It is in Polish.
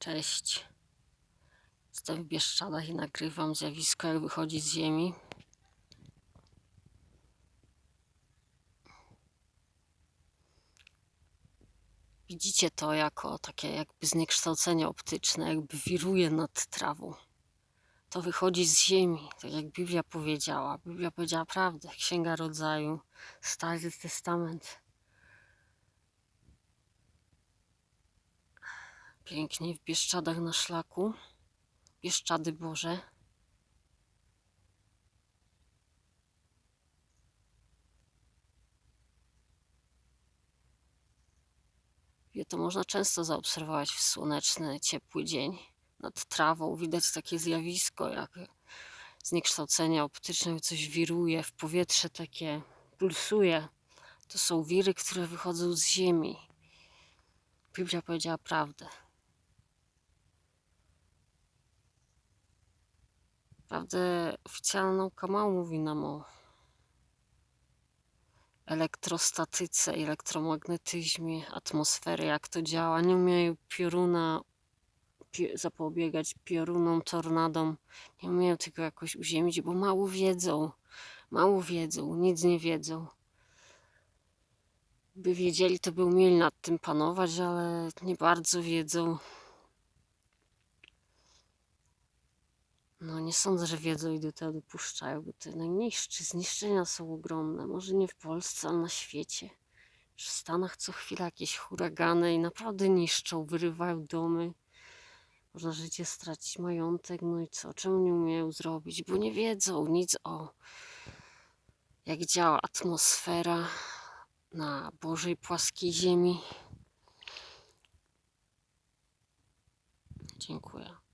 Cześć. Jestem w Bieszczadach i nagrywam zjawisko, jak wychodzi z ziemi. Widzicie to jako takie jakby zniekształcenie optyczne, jakby wiruje nad trawą. To wychodzi z ziemi, tak jak Biblia powiedziała. Biblia powiedziała prawdę. Księga Rodzaju, Stary Testament. Pięknie w Bieszczadach na szlaku. Bieszczady Boże. I to można często zaobserwować w słoneczny, ciepły dzień. Nad trawą widać takie zjawisko jak zniekształcenie optyczne, coś wiruje, w powietrze takie pulsuje. To są wiry, które wychodzą z ziemi. Biblia powiedziała prawdę. Prawdę oficjalna nauka mało mówi nam o elektrostatyce, elektromagnetyzmie, atmosfery, jak to działa. Nie umieją pioruna pi- zapobiegać piorunom, tornadom. Nie umieją tego jakoś uziemić, bo mało wiedzą. Mało wiedzą, nic nie wiedzą. By wiedzieli, to by umieli nad tym panować, ale nie bardzo wiedzą. No nie sądzę, że wiedzą i do tego dopuszczają, bo te najmniejsze zniszczenia są ogromne. Może nie w Polsce, ale na świecie. W Stanach co chwila jakieś huragany i naprawdę niszczą, wyrywają domy. Można życie stracić, majątek, no i co? Czemu nie umieją zrobić? Bo nie wiedzą nic o jak działa atmosfera na Bożej płaskiej ziemi. Dziękuję.